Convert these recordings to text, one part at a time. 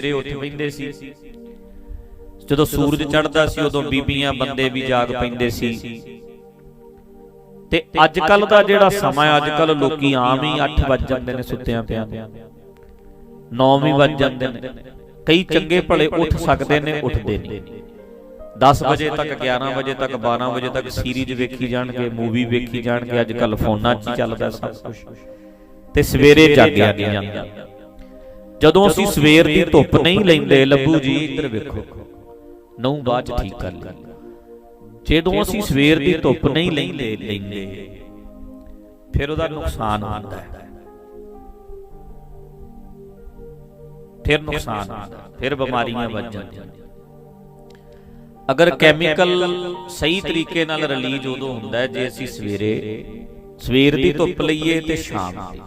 ਸਵੇਰੇ ਉੱਠ ਪੈਂਦੇ ਸੀ। ਜਦੋਂ ਸੂਰਜ ਚੜ੍ਹਦਾ ਸੀ ਉਦੋਂ ਬੀਬੀਆਂ ਬੰਦੇ ਵੀ ਜਾਗ ਪੈਂਦੇ ਸੀ। ਤੇ ਅੱਜ ਕੱਲ ਦਾ ਜਿਹੜਾ ਸਮਾਂ ਅੱਜ ਕੱਲ ਲੋਕੀ ਆਮ ਹੀ 8 ਵੱਜ ਜਾਂਦੇ ਨੇ ਸੁੱਤਿਆਂ ਪਿਆਂ 9 ਵੀ ਵੱਜ ਜਾਂਦੇ ਨੇ। ਕਈ ਚੰਗੇ ਭਲੇ ਉੱਠ ਸਕਦੇ ਨੇ ਉੱਠਦੇ ਨਹੀਂ 10 ਵਜੇ ਤੱਕ 11 ਵਜੇ ਤੱਕ 12 ਵਜੇ ਤੱਕ ਸੀਰੀਜ਼ ਵੇਖੀ ਜਾਣਗੇ ਮੂਵੀ ਵੇਖੀ ਜਾਣਗੇ ਅੱਜ ਕੱਲ ਫੋਨਾਂ 'ਚ ਚੱਲਦਾ ਸਭ ਕੁਝ ਤੇ ਸਵੇਰੇ ਜਾਗਿਆ ਨਹੀਂ ਜਾਂਦਾ। ਜਦੋਂ ਅਸੀਂ ਸਵੇਰ ਦੀ ਧੁੱਪ ਨਹੀਂ ਲੈਂਦੇ ਲੱਭੂ ਜੀ ਇੱਧਰ ਵੇਖੋ। ਨੌ ਬਾਅਦ ਠੀਕ ਕਰ ਲਈ ਜਦੋਂ ਅਸੀਂ ਸਵੇਰ ਦੀ ਧੁੱਪ ਨਹੀਂ ਲੈਂਦੇ ਲੈਂਦੇ ਫਿਰ ਉਹਦਾ ਨੁਕਸਾਨ ਹੁੰਦਾ ਹੈ। ਫਿਰ ਨੁਕਸਾਨ ਫਿਰ ਬਿਮਾਰੀਆਂ ਵੱਜ ਜਾਂਦੀਆਂ। ਅਗਰ ਕੈਮੀਕਲ ਸਹੀ ਤਰੀਕੇ ਨਾਲ ਰਿਲੀਜ਼ ਉਦੋਂ ਹੁੰਦਾ ਹੈ ਜੇ ਅਸੀਂ ਸਵੇਰੇ ਸਵੇਰ ਦੀ ਧੁੱਪ ਲਈਏ ਤੇ ਸ਼ਾਮ ਦੀ।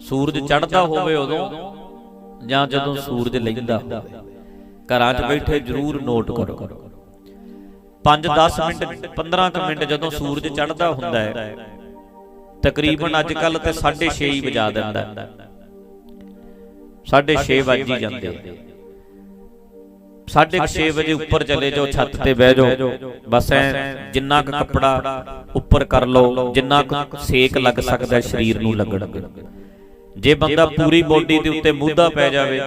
ਸੂਰਜ ਚੜ੍ਹਦਾ ਹੋਵੇ ਉਦੋਂ ਜਾਂ ਜਦੋਂ ਸੂਰਜ ਲੈਂਦਾ ਹੋਵੇ ਘਰਾਂ 'ਚ ਬੈਠੇ ਜਰੂਰ ਨੋਟ ਕਰੋ। 5-10 ਮਿੰਟ 15 ਕੁ ਮਿੰਟ ਜਦੋਂ ਸੂਰਜ ਚੜ੍ਹਦਾ ਹੁੰਦਾ ਹੈ ਤਕਰੀਬਨ ਅੱਜ ਕੱਲ ਤੇ 6:30 ਹੀ ਵਜਾ ਦਿੰਦਾ 6:30 ਵੱਜ ਹੀ। ਜਾਂਦੇ 6:30 ਵਜੇ ਉੱਪਰ ਚਲੇ ਜਾਓ ਛੱਤ ਤੇ ਬਹਿ ਜਾਓ ਬਸ ਐ ਜਿੰਨਾ ਕੁ ਕੱਪੜਾ ਉੱਪਰ ਕਰ ਲਓ ਜਿੰਨਾ ਕੁ ਸੇਕ ਲੱਗ ਸਕਦਾ ਸਰੀਰ ਨੂੰ ਲੱਗਣ। ਜੇ ਬੰਦਾ ਪੂਰੀ ਬੋਡੀ ਦੇ ਉੱਤੇ ਮੂਧਾ ਪੈ ਜਾਵੇ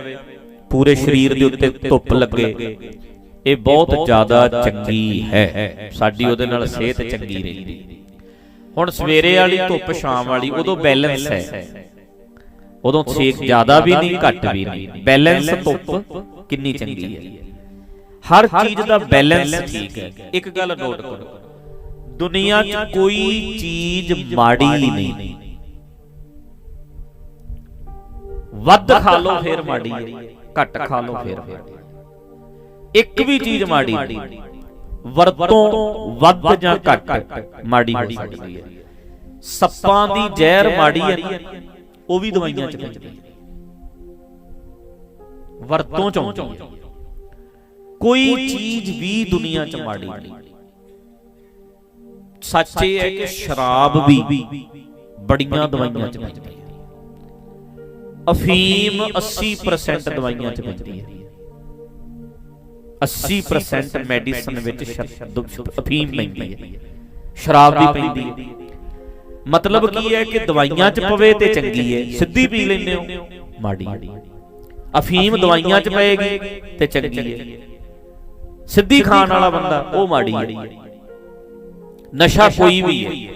ਪੂਰੇ ਸਰੀਰ ਦੇ ਉੱਤੇ ਧੁੱਪ ਲੱਗੇ ਇਹ ਬਹੁਤ ਜ਼ਿਆਦਾ ਚੰਗੀ ਹੈ। ਸਾਡੀ ਉਹਦੇ ਨਾਲ ਸਿਹਤ ਚੰਗੀ ਰਹਿੰਦੀ। ਹੁਣ ਸਵੇਰੇ ਵਾਲੀ ਧੁੱਪ ਸ਼ਾਮ ਵਾਲੀ ਉਦੋਂ ਬੈਲੈਂਸ ਹੈ। ਉਦੋਂ ਸੇਕ ਜ਼ਿਆਦਾ ਵੀ ਨਹੀਂ ਘੱਟ ਵੀ ਨਹੀਂ। ਬੈਲੈਂਸ ਧੁੱਪ ਕਿੰਨੀ ਚੰਗੀ ਹੈ। ਹਰ ਚੀਜ਼ ਦਾ ਬੈਲੈਂਸ ਠੀਕ ਹੈ। ਇੱਕ ਗੱਲ ਨੋਟ ਕਰੋ। ਦੁਨੀਆ 'ਚ ਕੋਈ ਚੀਜ਼ ਮਾੜੀ ਨਹੀਂ। ਵੱਧ ਖਾ ਲਓ ਫੇਰ ਮਾੜੀ ਹੈ ਘੱਟ ਖਾ ਲਓ ਫੇਰ ਮਾੜੀ ਇੱਕ ਵੀ ਚੀਜ਼ ਮਾੜੀ ਨਹੀਂ ਵਰਤੋਂ ਵੱਧ ਜਾਂ ਘੱਟ ਮਾੜੀ ਹੋ ਸਕਦੀ ਹੈ। ਸੱਪਾਂ ਦੀ ਜ਼ਹਿਰ ਮਾੜੀ ਹੈ। ਉਹ ਵੀ ਦਵਾਈਆਂ ਚ ਪੈਂਦੀ ਹੈ। ਵਰਤੋਂ ਚ ਆਉਂਦੀ ਹੈ। ਕੋਈ ਚੀਜ਼ ਵੀ ਦੁਨੀਆ ਚ ਮਾੜੀ ਨਹੀਂ। ਸੱਚ ਇਹ ਹੈ ਕਿ ਸ਼ਰਾਬ ਵੀ ਬੜੀਆਂ ਦਵਾਈਆਂ ਚ ਪੈਂਦੀ ਹੈ। ਅਫੀਮ 80% ਦਵਾਈਆਂ ਚ ਪੈਂਦੀ ਹੈ। 80% ਮੈਡੀਸਨ ਵਿੱਚ ਅਫੀਮ ਪੈਂਦੀ ਹੈ। ਸ਼ਰਾਬ ਵੀ ਪੈਂਦੀ ਹੈ। ਮਤਲਬ ਕੀ ਹੈ ਕਿ ਦਵਾਈਆਂ 'ਚ ਪਵੇ ਤੇ ਚੰਗੀ ਹੈ। ਸਿੱਧੀ ਪੀ ਲੈਂਦੇ ਹੋ। ਮਾੜੀ ਅਫੀਮ ਦਵਾਈਆਂ 'ਚ ਪਏਗੀ ਤੇ ਚੰਗੀ ਹੈ। ਸਿੱਧੀ ਖਾਣ ਵਾਲਾ ਬੰਦਾ ਉਹ ਮਾੜੀ ਹੈ। ਨਸ਼ਾ ਕੋਈ ਵੀ ਹੈ।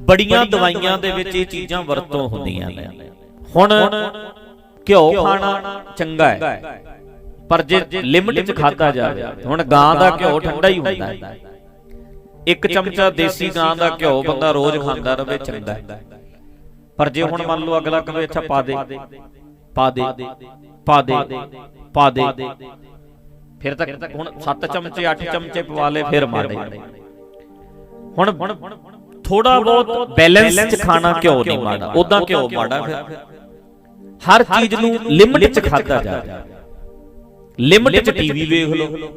ਬੜੀਆਂ ਦਵਾਈਆਂ ਦੇ ਵਿੱਚ ਇਹ ਚੀਜ਼ਾਂ ਵਰਤੋਂ ਹੁੰਦੀਆਂ ਨੇ। ਹੁਣ ਘਿਓ ਖਾਣਾ ਚੰਗਾ ਹੈ। ਪਰ ਜੇ ਲਿਮਟ 'ਚ ਖਾਦਾ ਜਾਵੇ ਹੁਣ ਗਾਂ ਦਾ ਘਿਓ ਠੰਡਾ ਹੀ ਹੁੰਦਾ ਹੈ। ਇੱਕ ਚਮਚਾ ਦੇਸੀ ਗਾਂ ਦਾ ਘਿਓ ਬੰਦਾ ਰੋਜ਼ ਖਾਂਦਾ ਰਵੇ ਚੰਗਾ ਹੈ। ਪਰ ਜੇ ਹੁਣ ਮੰਨ ਲਓ ਅਗਲਾ ਕਹੇ ਅੱਛਾ ਪਾ ਦੇ। ਪਾ ਦੇ। ਪਾ ਦੇ। ਪਾ ਦੇ। ਫਿਰ ਤੱਕ ਹੁਣ 7 ਚਮਚੇ 8 ਚਮਚੇ ਪਵਾ ਲੇ ਫਿਰ ਮਾੜੇ ਹੁਣ ਥੋੜਾ ਬਹੁਤ ਬੈਲੈਂਸ 'ਚ ਖਾਣਾ ਘਿਓ ਨਹੀਂ ਮਾੜਾ? ਉਦਾਂ ਘਿਓ ਮਾੜਾ ਫਿਰ? ਹਰ ਚੀਜ਼ ਨੂੰ ਲਿਮਟ 'ਚ ਖਾਦਾ ਜਾਵੇ ਲਿਮਟ 'ਚ ਟੀਵੀ ਵੇਖ ਲਓ।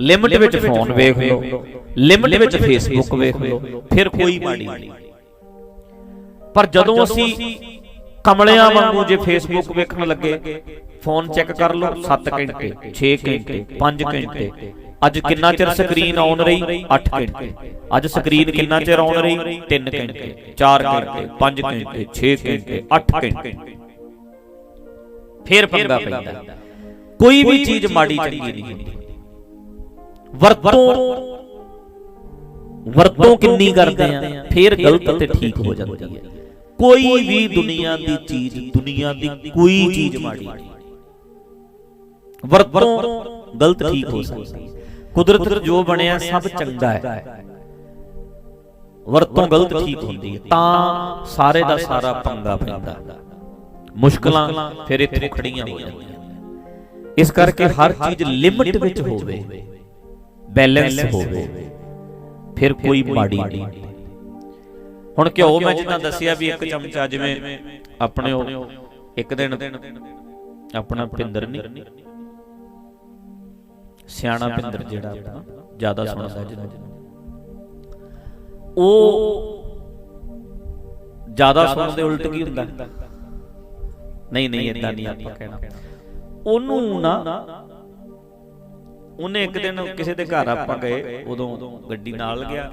ਲਿਮਟ ਵਿੱਚ ਫੋਨ ਵੇਖ ਲਓ। ਲਿਮਟ ਵਿੱਚ ਫੇਸਬੁੱਕ ਵੇਖ ਲਓ। ਫਿਰ ਕੋਈ ਮਾੜੀ ਨਹੀਂ। ਪਰ ਜਦੋਂ ਅਸੀਂ ਕਮਲਿਆਂ ਵਾਂਗੂ ਜੇ ਫੇਸਬੁੱਕ ਵੇਖਣ ਲੱਗੇ ਫੋਨ ਚੈੱਕ ਕਰ ਲਓ 7 ਘੰਟੇ 6 ਘੰਟੇ 5 ਘੰਟੇ। ਅੱਜ ਕਿੰਨਾ ਚਿਰ ਸਕਰੀਨ ਆਨ ਰਹੀ? 8 ਘੰਟੇ। ਅੱਜ ਸਕਰੀਨ ਕਿੰਨਾ ਚਿਰ ਆਨ ਰਹੀ? 3 ਘੰਟੇ 4 ਘੰਟੇ 5 ਘੰਟੇ 6 ਘੰਟੇ 8 ਘੰਟੇ। ਫਿਰ ਪੰਗਾ ਪੈਂਦਾ। ਕੋਈ ਵੀ ਚੀਜ਼ ਮਾੜੀ ਚੰਗੀ ਨਹੀਂ ਹੁੰਦੀ। ਵਰਤੋਂ ਵਰਤੋਂ ਕਿੰਨੀ ਕਰਦੇ ਆ ਫਿਰ ਗਲਤ ਤੇ ਠੀਕ ਹੋ ਜਾਂਦੀ ਹੈ। ਕੋਈ ਵੀ ਦੁਨੀਆ ਦੀ ਚੀਜ਼ ਦੁਨੀਆ ਦੀ ਕੋਈ ਚੀਜ਼ ਮਾੜੀ ਵਰਤੋਂ ਗਲਤ ਠੀਕ ਹੋ ਸਕਦੀ ਹੈ। ਕੁਦਰਤ ਜੋ ਬਣਿਆ ਸਭ ਚੰਗਾ ਹੈ। ਵਰਤੋਂ ਗਲਤ ਠੀਕ ਹੁੰਦੀ ਹੈ, ਤਾਂ ਸਾਰੇ ਦਾ ਸਾਰਾ ਪੰਗਾ ਪੈਂਦਾ। ਮੁਸ਼ਕਲਾਂ ਫਿਰ ਇੱਥੇ ਖੜੀਆਂ ਹੋ ਜਾਂਦੀਆਂ। ਇਸ ਕਰਕੇ ਹਰ ਚੀਜ਼ ਲਿਮਟ ਵਿੱਚ ਹੋਵੇ, ਬੈਲੈਂਸ ਹੋਵੇ, ਫਿਰ ਕੋਈ ਮਾੜੀ ਨਹੀਂ ਹੁਣ ਘਿਓ ਮੈਂ ਜਿੱਦਾਂ ਦੱਸਿਆ ਵੀ ਇੱਕ ਚਮਚਾ ਜਿਵੇਂ ਆਪਣੇ ਉਹ, ਇੱਕ ਦਿਨ ਆਪਣਾ ਪਿੰਦਰ ਨਹੀਂ ਸਿਆਣਾ ਪਿੰਦਰ ਜਿਹੜਾ ਆਪਣਾ ਜ਼ਿਆਦਾ ਸੁਣਦਾ ਜਿਹਨੂੰ। ਉਹ ਜ਼ਿਆਦਾ ਸੁਣਨ ਦੇ ਉਲਟ ਕੀ ਹੁੰਦਾ? ਨਹੀਂ ਨਹੀਂ ਇਦਾਂ ਨਹੀਂ ਆਪਾਂ ਕਹਿਣਾ। ਉਹਨੂੰ ਨਾ ਉਹਨੇ ਇੱਕ ਦਿਨ ਕਿਸੇ ਦੇ ਘਰ ਆਪਾਂ ਗਏ ਉਦੋਂ ਗੱਡੀ ਨਾਲ ਗਿਆ।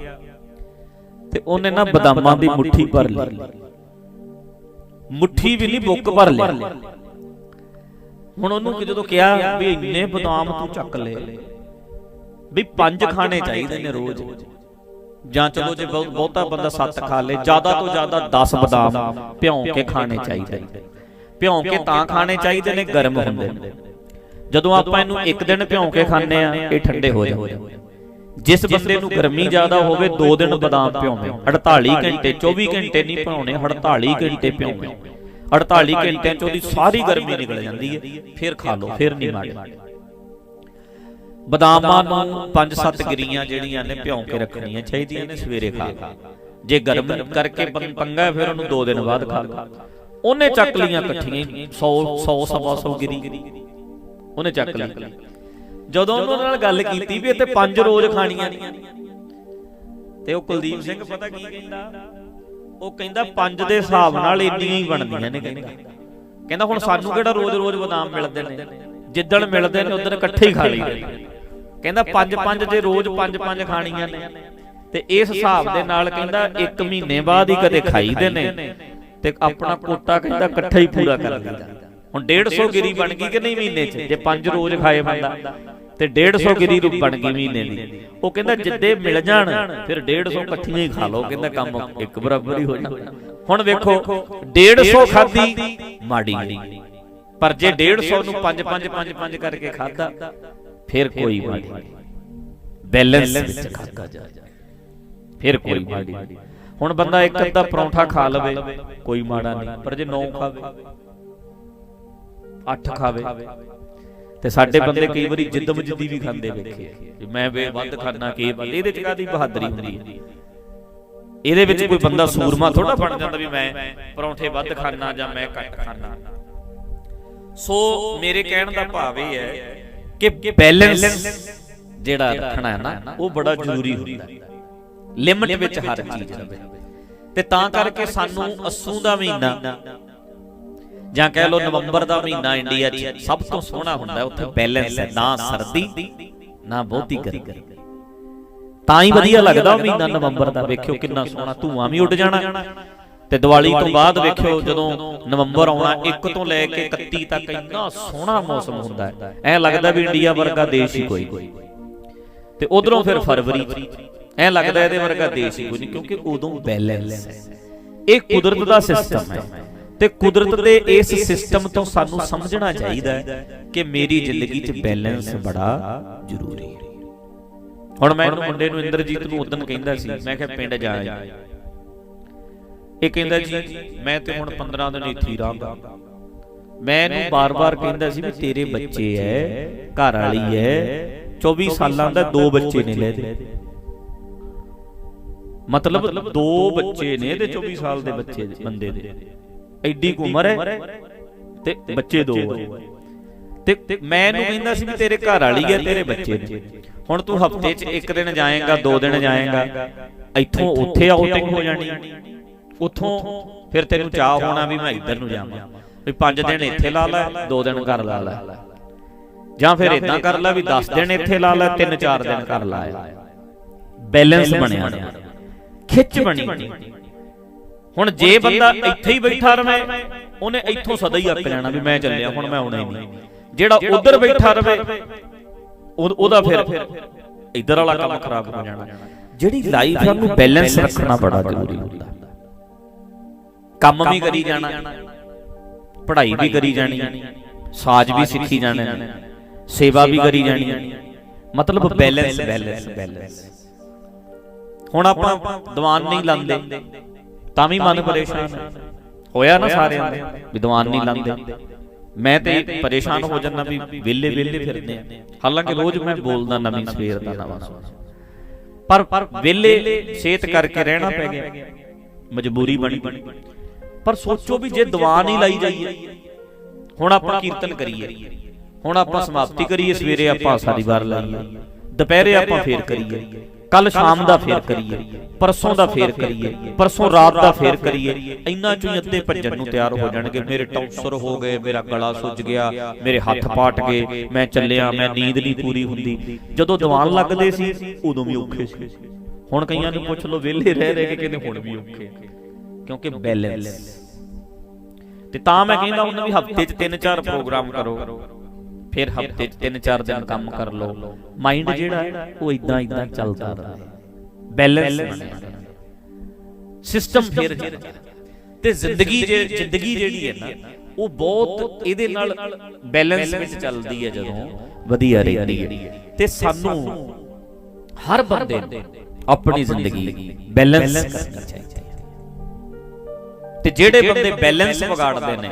ਤੇ ਉਹਨੇ ਨਾ ਬਦਾਮਾਂ ਦੀ ਮੁੱਠੀ ਭਰ ਲਈ। ਮੁੱਠੀ ਵੀ ਨਹੀਂ ਬੁੱਕ ਭਰ ਲਿਆ ਹੁਣ ਉਹਨੂੰ ਜਦੋਂ ਕਿਹਾ ਵੀ ਇੰਨੇ ਬਦਾਮ ਤੂੰ ਚੱਕ ਲੈ ਵੀ ਪੰਜ ਖਾਣੇ ਚਾਹੀਦੇ ਨੇ ਰੋਜ਼। ਜਾਂ ਚਲੋ ਜੇ ਬਹੁਤ- ਬੰਦਾ ਸੱਤ ਖਾ ਲੇ ਜ਼ਿਆਦਾ ਤੋਂ ਜ਼ਿਆਦਾ 10 ਬਦਾਮ ਭਿਉਂ ਕੇ ਖਾਣੇ ਚਾਹੀਦੇ ਨੇ। ਭਿਉਂ ਕੇ ਤਾਂ ਖਾਣੇ ਚਾਹੀਦੇ ਨੇ ਗਰਮ ਹੁੰਦੇ ਨੇ। ਜਦੋਂ ਆਪਾਂ ਇਹਨੂੰ ਇੱਕ ਦਿਨ ਭਿਉਂ ਕੇ ਖਾਂਦੇ ਆ ਇਹ ਠੰਡੇ ਹੋ ਜਾਂਦੇ ਜਿਸ ਬੰਦੇ ਨੂੰ ਗਰਮੀ ਜ਼ਿਆਦਾ ਹੋਵੇ 2 ਦਿਨ ਬਦਾਮ ਭਿਉਵੇਂ 48 ਘੰਟੇ 24 ਘੰਟੇ ਨਹੀਂ ਭਿਉਣੇ 48 ਘੰਟੇ ਭਿਉਵੇਂ 48 ਘੰਟਿਆਂ ਚ ਉਹਦੀ ਸਾਰੀ ਗਰਮੀ ਨਿਕਲ ਜਾਂਦੀ ਹੈ। ਫਿਰ ਖਾ ਲਓ ਫਿਰ ਨਹੀਂ ਮਾੜੇ। ਬਦਾਮਾਂ ਨੂੰ 5-7 ਗਿਰੀਆਂ ਜਿਹੜੀਆਂ ਨੇ ਭਿਉਂ ਕੇ ਰੱਖਣੀਆਂ ਚਾਹੀਦੀਆਂ ਨੇ ਸਵੇਰੇ ਖਾ ਲਓ। ਜੇ ਗਰਮ ਕਰਕੇ ਪੰਗਾ ਫਿਰ ਉਹਨੂੰ 2 ਦਿਨ ਬਾਅਦ ਖਾ ਲਓ। ਉਹਨੇ ਚੱਕ ਲੀਆਂ ਇਕੱਠੀਆਂ 100 100 ਸਵਾ 100 ਗਿਰੀ। ਉਹਨੇ ਚੱਕ ਲਈ। ਜਦੋਂ ਉਹਨਾਂ ਨਾਲ ਗੱਲ ਕੀਤੀ ਵੀ ਇੱਥੇ ਪੰਜ ਰੋਜ਼ ਖਾਣੀਆਂ ਨੇ। ਤੇ ਉਹ ਕੁਲਦੀਪ ਸਿੰਘ ਪਤਾ ਕੀ ਕਹਿੰਦਾ? ਉਹ ਕਹਿੰਦਾ ਪੰਜ ਦੇ ਹਿਸਾਬ ਨਾਲ ਇੰਨੀਆਂ ਹੀ ਬਣਦੀਆਂ ਨੇ ਕਹਿੰਦਾ। ਕਹਿੰਦਾ ਹੁਣ ਸਾਨੂੰ ਕਿਹੜਾ ਰੋਜ਼-ਰੋਜ਼ ਬਦਾਮ ਮਿਲਦੇ ਨੇ? ਜਿੱਦਣ ਮਿਲਦੇ ਨੇ ਉਦੋਂ ਇਕੱਠੇ ਹੀ ਖਾ ਲਈਦੇ ਕਹਿੰਦਾ ਪੰਜ ਪੰਜ ਜੇ ਰੋਜ਼ ਪੰਜ ਪੰਜ ਖਾਣੀਆਂ ਨੇ। ਤੇ ਇਸ ਹਿਸਾਬ ਦੇ ਨਾਲ ਕਹਿੰਦਾ ਇੱਕ ਮਹੀਨੇ ਬਾਅਦ ਹੀ ਕਦੇ ਖਾਈਦੇ ਨੇ। ਤੇ ਆਪਣਾ ਕੋਟਾ ਕਹਿੰਦਾ ਇਕੱਠਾ ਹੀ ਪੂਰਾ ਕਰ ਲਈਦਾ ਹੁਣ 150 ਗਿਰੀ ਬਣ ਗਈ ਕਿ ਨਹੀਂ ਮਹੀਨੇ 'ਚ? ਜੇ ਪੰਜ ਰੋਜ਼ ਖਾਏ ਬੰਦਾ। ਤੇ 150 ਗਿਰੀ ਰੂ ਬਣ ਗਈ ਮਹੀਨੇ ਦੀ। ਉਹ ਕਹਿੰਦਾ ਜਿੱਦੇ ਮਿਲ ਜਾਣ ਫਿਰ 150 ਇਕੱਠੀਆਂ ਹੀ ਖਾ ਲਓ ਕਹਿੰਦਾ ਕੰਮ ਇੱਕ ਬਰਾਬਰ ਹੀ ਹੋ ਜਾਣਾ। ਹੁਣ ਵੇਖੋ 150 ਖਾਦੀ ਮਾੜੀ ਨਹੀਂ। ਪਰ ਜੇ 150 ਨੂੰ 5 5 5 5 ਕਰਕੇ ਖਾਦਾ ਫਿਰ ਕੋਈ ਮਾੜੀ ਨਹੀਂ। ਬੈਲੈਂਸ ਵਿੱਚ ਖਾਦਾ ਜਾ ਫਿਰ ਕੋਈ ਮਾੜੀ ਨਹੀਂ। ਹੁਣ ਬੰਦਾ ਇੱਕ ਅੱਧਾ ਪਰੌਂਠਾ ਖਾ ਲਵੇ ਕੋਈ ਮਾੜਾ ਨਹੀਂ। ਪਰ ਜੇ 9 ਖਾਵੇ 8 ਖਾਵੇ। ਤੇ ਸਾਡੇ ਬੰਦੇ ਕਈ ਵਾਰੀ ਜਿੱਦ ਮਜਦੀ ਵੀ ਖਾਂਦੇ ਵੇਖੇ। ਵੀ ਮੈਂ ਵੇ ਵੱਧ ਖਾਣਾ ਕੀ ਇਹਦੇ ਚ ਕਾਦੀ ਬਹਾਦਰੀ ਹੁੰਦੀ ਹੈ? ਇਹਦੇ ਵਿੱਚ ਕੋਈ ਬੰਦਾ ਸੂਰਮਾ ਥੋੜਾ ਬਣ ਜਾਂਦਾ ਵੀ ਮੈਂ ਪਰੌਂਠੇ ਵੱਧ ਖਾਣਾ ਜਾਂ ਮੈਂ ਘੱਟ ਖਾਣਾ ਸੋ ਮੇਰੇ ਕਹਿਣ ਦਾ ਭਾਵ ਇਹ ਹੈ ਕਿ ਬੈਲੈਂਸ ਜਿਹੜਾ ਰੱਖਣਾ ਹੈ ਨਾ ਉਹ ਬੜਾ ਜ਼ਰੂਰੀ ਹੁੰਦਾ ਹੈ। ਲਿਮਟ ਵਿੱਚ ਹਰ ਚੀਜ਼ ਰਵੇ। ਤੇ ਤਾਂ ਕਰਕੇ ਸਾਨੂੰ ਅਸੂ ਦਾ ਮਹੀਨਾ ਜਾਂ ਕਹਿ ਲਓ ਨਵੰਬਰ ਦਾ ਮਹੀਨਾ ਇੰਡੀਆ 'ਚ ਸਭ ਤੋਂ ਸੋਹਣਾ ਹੁੰਦਾ ਉੱਥੇ ਬੈਲੈਂਸ ਹੈ ਨਾ ਸਰਦੀ ਨਾ ਬਹੁਤੀ ਗਰਮੀ। ਤਾਂ ਹੀ ਵਧੀਆ ਲੱਗਦਾ ਉਹ ਮਹੀਨਾ ਨਵੰਬਰ ਦਾ ਵੇਖਿਓ ਕਿੰਨਾ ਸੋਹਣਾ ਧੂਆਂ ਵੀ ਉੱਡ ਜਾਣਾ। ਤੇ ਦੀਵਾਲੀ ਤੋਂ ਬਾਅਦ ਵੇਖਿਓ ਜਦੋਂ ਨਵੰਬਰ ਆਉਣਾ 1 ਤੋਂ ਲੈ ਕੇ 31 ਤੱਕ ਇੰਨਾ ਸੋਹਣਾ ਮੌਸਮ ਹੁੰਦਾ ਹੈ। ਐ ਲੱਗਦਾ ਵੀ ਇੰਡੀਆ ਵਰਗਾ ਦੇਸ਼ ਹੀ ਕੋਈ ਨਹੀਂ ਤੇ ਉਧਰੋਂ ਫਿਰ ਫਰਵਰੀ ਐ ਲੱਗਦਾ ਇਹਦੇ ਵਰਗਾ ਦੇਸ਼ ਹੀ ਕੋਈ ਨਹੀਂ ਕਿਉਂਕਿ ਉਦੋਂ ਬੈਲੈਂਸ ਹੈ। ਇਹ ਕੁਦਰਤ ਦਾ ਸਿਸਟਮ ਹੈ ਤੇ ਕੁਦਰਤ ਦੇ ਇਸ ਸਿਸਟਮ ਤੋਂ ਸਾਨੂੰ ਸਮਝਣਾ ਚਾਹੀਦਾ ਹੈ ਕਿ ਮੇਰੀ ਜ਼ਿੰਦਗੀ 'ਚ ਬੈਲੈਂਸ ਬੜਾ ਜ਼ਰੂਰੀ ਹੈ। ਹੁਣ ਮੈਂ ਇਹਨੂੰ ਮੁੰਡੇ ਨੂੰ ਇੰਦਰਜੀਤ ਨੂੰ ਉਦੋਂ ਕਹਿੰਦਾ ਸੀ ਮੈਂ ਕਿਹਾ ਪਿੰਡ ਜਾ ਇਹ ਕਹਿੰਦਾ ਜੀ ਮੈਂ ਤੇ ਹੁਣ 15 ਦਿਨ ਇੱਥੇ ਹੀ ਰਹਾਂਗਾ। ਮੈਂ ਇਹਨੂੰ ਬਾਰ-ਬਾਰ ਕਹਿੰਦਾ ਸੀ ਵੀ ਤੇਰੇ ਬੱਚੇ ਐ ਘਰ ਵਾਲੀ ਐ 24 ਸਾਲਾਂ ਦਾ ਦੋ ਬੱਚੇ ਨੇ ਲੈ ਦੇ। ਮਤਲਬ ਦੋ ਬੱਚੇ ਨੇ ਇਹਦੇ 24 ਸਾਲ ਦੇ ਬੱਚੇ ਬੰਦੇ ਦੇ ਐਡੀ ਕੁ ਉਮਰ ਹੈ ਤੇ ਬੱਚੇ ਦੋ। ਹੈ ਤੇ ਮੈਂ ਇਹਨੂੰ ਕਹਿੰਦਾ ਸੀ ਵੀ ਤੇਰੇ ਘਰ ਵਾਲੀ ਹੈ ਤੇਰੇ ਬੱਚੇ ਨੇ। ਹੁਣ ਤੂੰ ਹਫ਼ਤੇ 'ਚ ਇੱਕ ਦਿਨ ਜਾਏਗਾ ਦੋ ਦਿਨ ਜਾਏਗਾ ਇੱਥੋਂ ਉੱਥੇ ਆਊਟਿੰਗ ਹੋ ਜਾਣੀ? ਉੱਥੋਂ ਫਿਰ ਤੈਨੂੰ ਚਾਹ ਹੋਣਾ ਵੀ ਮੈਂ ਇੱਧਰ ਨੂੰ ਜਾਵਾਂ। ਵੀ 5 ਦਿਨ ਇੱਥੇ ਲਾ ਲੈ 2 ਦਿਨ ਘਰ ਲਾ ਲੈ। ਜਾਂ ਫਿਰ ਇਦਾਂ ਕਰ ਲੈ ਵੀ 10 ਦਿਨ ਇੱਥੇ ਲਾ ਲੈ 3-4 ਦਿਨ ਘਰ ਲਾਇਆ ਬੈਲੈਂਸ ਬਣਿਆ। ਖਿੱਚ ਬਣੀ। ਹੁਣ ਜੇ ਬੰਦਾ ਇੱਥੇ ਹੀ ਬੈਠਾ ਰਵੇ ਉਹਨੇ ਇੱਥੋਂ ਸਦਾ ਹੀ ਅੱਕ ਜਾਣਾ ਵੀ ਮੈਂ ਚੱਲਿਆ ਹੁਣ ਮੈਂ ਆਉਣਾ ਹੀ ਨਹੀਂ। ਜਿਹੜਾ ਉਧਰ ਬੈਠਾ ਰਵੇ ਉਹਦਾ ਫਿਰ ਇੱਧਰ ਵਾਲਾ ਕੰਮ ਖਰਾਬ ਹੋ ਜਾਣਾ। ਜਿਹੜੀ ਲਾਈਫ ਉਹਨੂੰ ਬੈਲੈਂਸ ਰੱਖਣਾ ਬੜਾ ਜ਼ਰੂਰੀ ਹੁੰਦਾ। ਕੰਮ ਵੀ ਕਰੀ ਜਾਣਾ ਪੜ੍ਹਾਈ ਵੀ ਕਰੀ ਜਾਣੀ ਸਾਜ ਵੀ ਸਿੱਖੀ ਜਾਣੇ ਸੇਵਾ ਵੀ ਕਰੀ ਜਾਣੀ। ਮਤਲਬ ਬੈਲੈਂਸ ਬੈਲੈਂਸ ਬੈਲੈਂਸ ਹੁਣ ਆਪਾਂ ਦੀਵਾਨ ਨਹੀਂ ਲਾਂਦੇ। ਤਾਂ ਵੀ ਮਨ ਪਰੇਸ਼ਾਨ ਹੋਇਆ ਨਾ ਸਾਰਿਆਂ ਦਾ ਵੀ ਦੀਵਾਨ ਨਹੀਂ ਲਾਂਦੇ। ਮੈਂ ਤੇ ਪਰੇਸ਼ਾਨ ਹੋ ਜਾਂਦਾ ਵੀ ਵਿਲੇ ਵਿਲੇ ਫਿਰਦੇ ਆ। ਹਾਲਾਂਕਿ ਰੋਜ਼ ਮੈਂ ਬੋਲਦਾ ਨਵੀਂ ਸਵੇਰ ਦਾ ਨਵਾਂ ਪਰ ਵਿਲੇ ਸੇਤ ਕਰਕੇ ਰਹਿਣਾ ਪੈ ਗਿਆ। ਮਜਬੂਰੀ ਬਣੀ। ਪਰ ਸੋਚੋ ਵੀ ਜੇ ਦੀਵਾਨ ਹੀ ਲਾਈ ਜਾਈਏ ਹੁਣ ਆਪਾਂ ਕੀਰਤਨ ਕਰੀਏ। ਹੁਣ ਆਪਾਂ ਸਮਾਪਤੀ ਕਰੀਏ ਸਵੇਰੇ ਆਪਾਂ ਸਾਰੀ ਵਾਰ ਲਾਈਏ। ਦੁਪਹਿਰੇ ਆਪਾਂ ਫੇਰ ਕਰੀਏ। ਕੱਲ ਸ਼ਾਮ ਦਾ ਫੇਰ ਕਰੀਏ ਪਰਸੋਂ ਦਾ ਫੇਰ ਕਰੀਏ ਪਰਸੋਂ ਰਾਤ ਦਾ ਫੇਰ ਕਰੀਏ। ਇੰਨਾ ਚੋਂ ਹੀ ਅੱਧੇ ਭੱਜਣ ਨੂੰ ਤਿਆਰ ਹੋ ਜਾਣਗੇ ਮੇਰੇ ਟੌਂਸਰ ਹੋ ਗਏ ਮੇਰਾ ਗਲਾ ਸੁੱਜ ਗਿਆ ਮੇਰੇ ਹੱਥ ਪਾਟ ਗਏ ਮੈਂ ਚੱਲਿਆ ਮੈਂ ਨੀਂਦ ਨਹੀਂ ਪੂਰੀ ਹੁੰਦੀ। ਜਦੋਂ ਦੀਵਾਨ ਲੱਗਦੇ ਸੀ ਉਦੋਂ ਵੀ ਔਖੇ ਸੀ। ਹੁਣ ਕਈਆਂ ਨੂੰ ਪੁੱਛ ਲਓ ਵਿਹਲੇ ਰਹਿ ਰਹਿ ਕੇ ਕਹਿੰਦੇ ਹੁਣ ਵੀ ਔਖੇ। ਕਿਉਂਕਿ ਬੈਲੈਂਸ ਤੇ ਤਾਂ ਮੈਂ ਕਹਿੰਦਾ ਹੁੰਦਾ ਵੀ ਹਫ਼ਤੇ 'ਚ ਤਿੰਨ ਚਾਰ ਪ੍ਰੋਗਰਾਮ ਕਰੋ। ਫਿਰ ਹਫ਼ਤੇ 'ਚ ਤਿੰਨ ਚਾਰ ਦਿਨ ਕੰਮ ਕਰ ਲਓ। ਮਾਈਂਡ ਜਿਹੜਾ ਹੈ ਉਹ ਇਦਾਂ ਇਦਾਂ ਚੱਲਦਾ ਰਹੇ। ਬੈਲੈਂਸ ਸਿਸਟਮ ਫਿਰ ਤੇ ਜ਼ਿੰਦਗੀ ਜ਼ਿੰਦਗੀ ਜਿਹੜੀ ਹੈ ਨਾ ਉਹ ਬਹੁਤ ਇਹਦੇ ਨਾਲ ਬੈਲੈਂਸ ਵਿੱਚ ਚੱਲਦੀ ਹੈ ਜਦੋਂ ਵਧੀਆ ਰਹਿੰਦੀ ਹੈ। ਤੇ ਸਾਨੂੰ ਹਰ ਬੰਦੇ ਨੂੰ ਆਪਣੀ ਜ਼ਿੰਦਗੀ ਬੈਲੈਂਸ ਕਰਨੀ ਚਾਹੀਦੀ ਹੈ। ਤੇ ਜਿਹੜੇ ਬੰਦੇ ਬੈਲੈਂਸ ਵਿਗਾੜਦੇ ਨੇ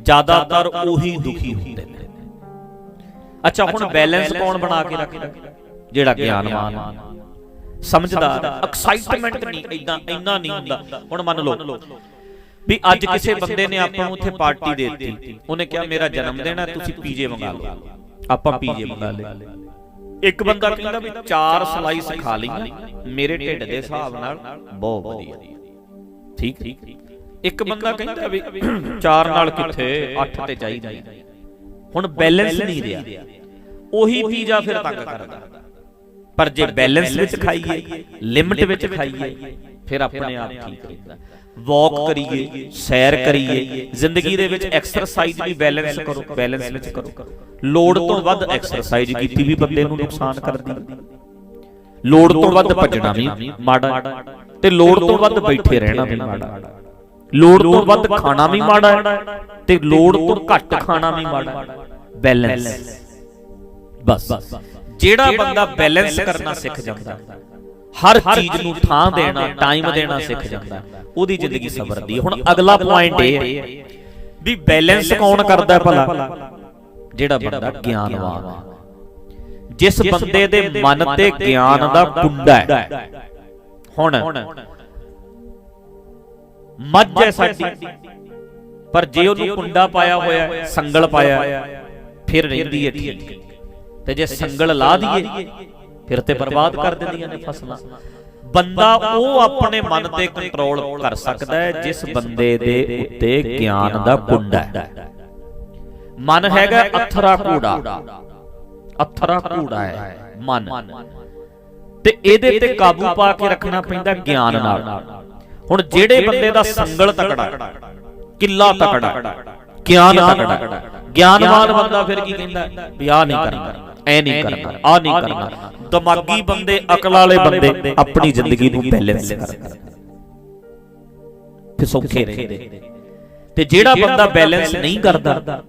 ਜ਼ਿਆਦਾਤਰ ਉਹੀ ਦੁਖੀ ਹੁੰਦੇ ਨੇ। ਅੱਛਾ ਹੁਣ ਬੈਲੈਂਸ ਕੌਣ ਬਣਾ ਕੇ ਰੱਖਦਾ? ਜਿਹੜਾ ਗਿਆਨਵਾਨ ਸਮਝਦਾਰ ਐਕਸਾਈਟਮੈਂਟ ਨਹੀਂ ਇਦਾਂ ਇੰਨਾ ਨਹੀਂ ਹੁੰਦਾ। ਹੁਣ ਮੰਨ ਲਓ ਵੀ ਅੱਜ ਕਿਸੇ ਬੰਦੇ ਨੇ ਆਪਾਂ ਨੂੰ ਉੱਥੇ ਪਾਰਟੀ ਦੇ ਦਿੱਤੀ। ਉਹਨੇ ਕਿਹਾ ਮੇਰਾ ਜਨਮ ਦਿਨ ਹੈ ਤੁਸੀਂ ਪੀਜੇ ਮੰਗਾ ਲਓ। ਆਪਾਂ ਪੀਜੇ ਮੰਗਾ ਲਏ ਇੱਕ ਬੰਦਾ ਕਹਿੰਦਾ ਵੀ ਚਾਰ ਸਲਾਈਸ ਖਾ ਲਈ। ਮੇਰੇ ਢਿੱਡ ਦੇ ਹਿਸਾਬ ਨਾਲ ਬਹੁਤ ਵਧੀਆ। ਠੀਕ। ਇੱਕ ਬੰਦਾ ਕਹਿੰਦਾ ਵੀ ਚਾਰ ਨਾਲ ਕਿੱਥੇ? 8 ਤੇ ਚਾਹੀਦਾ ਹੁਣ ਬੈਲੈਂਸ ਨਹੀਂ ਰਿਹਾ। ਉਹੀ ਪੀਜ਼ਾ ਫਿਰ ਤੰਗ ਕਰਦਾ। ਪਰ ਜੇ ਬੈਲੈਂਸ ਵਿੱਚ ਖਾਈਏ ਲਿਮਟ ਵਿੱਚ ਖਾਈਏ ਫਿਰ ਆਪਣੇ ਆਪ ਠੀਕ ਰਹਿੰਦਾ। ਵਾਕ ਕਰੀਏ ਸੈਰ ਕਰੀਏ ਜ਼ਿੰਦਗੀ ਦੇ ਵਿੱਚ ਐਕਸਰਸਾਈਜ਼ ਵੀ ਬੈਲੈਂਸ ਕਰੋ ਬੈਲੈਂਸ ਵਿੱਚ ਕਰੋ। ਲੋੜ ਤੋਂ ਵੱਧ ਐਕਸਰਸਾਈਜ਼ ਕੀਤੀ ਵੀ ਬੰਦੇ ਨੂੰ ਨੁਕਸਾਨ ਕਰਦੀ। ਲੋੜ ਤੋਂ ਵੱਧ ਭੱਜਣਾ ਵੀ ਮਾੜਾ। ਤੇ ਲੋੜ ਤੋਂ ਵੱਧ ਬੈਠੇ ਰਹਿਣਾ ਵੀ ਮਾੜਾ। ਲੋੜ ਤੋਂ ਵੱਧ ਖਾਣਾ ਵੀ ਮਾੜਾ ਹੈ ਤੇ ਲੋੜ ਤੋਂ ਘੱਟ ਖਾਣਾ ਵੀ ਮਾੜਾ ਹੈ। ਬੈਲੈਂਸ ਬਸ। ਜਿਹੜਾ ਬੰਦਾ ਬੈਲੈਂਸ ਕਰਨਾ ਸਿੱਖ ਜਾਂਦਾ ਹਰ ਚੀਜ਼ ਨੂੰ ਥਾਂ ਦੇਣਾ ਟਾਈਮ ਦੇਣਾ ਸਿੱਖ ਜਾਂਦਾ ਉਹਦੀ ਜ਼ਿੰਦਗੀ ਸਵਰਦੀ ਹੁਣ ਅਗਲਾ ਪੁਆਇੰਟ ਇਹ ਹੈ ਵੀ ਬੈਲੈਂਸ ਕੌਣ ਕਰਦਾ ਭਲਾ? ਜਿਹੜਾ ਬੰਦਾ ਗਿਆਨਵਾਨ ਹੈ। ਜਿਸ ਬੰਦੇ ਦੇ ਮਨ ਤੇ ਗਿਆਨ ਦਾ ਕੁੰਡਾ ਹੈ। ਹੁਣ ਮੱਝ ਹੈ ਸਾਡੀ। ਪਰ ਜੇ ਉਹਨੂੰ ਕੁੰਡਾ ਪਾਇਆ ਹੋਇਆ, ਸੰਗਲ ਪਾਇਆ, ਫਿਰ ਰਹਿੰਦੀ ਹੈ ਠੀਕ। ਤੇ ਜੇ ਸੰਗਲ ਲਾ ਦਈਏ, ਫਿਰ ਤੇ ਬਰਬਾਦ ਕਰ ਦਿੰਦੀਆਂ ਨੇ ਫਸਲਾਂ। ਬੰਦਾ ਉਹ ਆਪਣੇ ਮਨ ਤੇ ਕੰਟਰੋਲ ਕਰ ਸਕਦਾ ਹੈ, ਜਿਸ ਬੰਦੇ ਦੇ ਉੱਤੇ ਗਿਆਨ ਦਾ ਕੁੰਡਾ ਹੈ। ਮਨ ਹੈਗਾ ਅਥਰਾ ਕੂੜਾ। ਅਥਰਾ ਕੂੜਾ ਹੈ ਮਨ। ਤੇ ਇਹਦੇ ਤੇ ਕਾਬੂ ਪਾ ਕੇ ਰੱਖਣਾ ਪੈਂਦਾ ਗਿਆਨ ਨਾਲ। ਹੁਣ ਜਿਹੜੇ ਬੰਦੇ ਦਾ ਸੰਗਲ ਤਕੜਾ ਕਿੱਲਾ ਤਕੜਾ ਗਿਆਨ ਤਕੜਾ ਗਿਆਨਵਾਨ ਬੰਦਾ ਫਿਰ ਕੀ ਕਹਿੰਦਾ ਵੀ ਆ ਨਹੀਂ ਕਰਨਾ ਐ ਨਹੀਂ ਕਰਨਾ ਆ ਨਹੀਂ ਕਰਨਾ। ਦਿਮਾਗੀ ਬੰਦੇ ਅਕਲ ਵਾਲੇ ਬੰਦੇ ਆਪਣੀ ਜ਼ਿੰਦਗੀ ਨੂੰ ਬੈਲੈਂਸ ਕਰਦੇ ਫਿਰ ਸੌਖੇ ਰਹਿੰਦੇ ਤੇ ਜਿਹੜਾ ਬੰਦਾ ਬੈਲੈਂਸ ਨਹੀਂ ਕਰਦਾ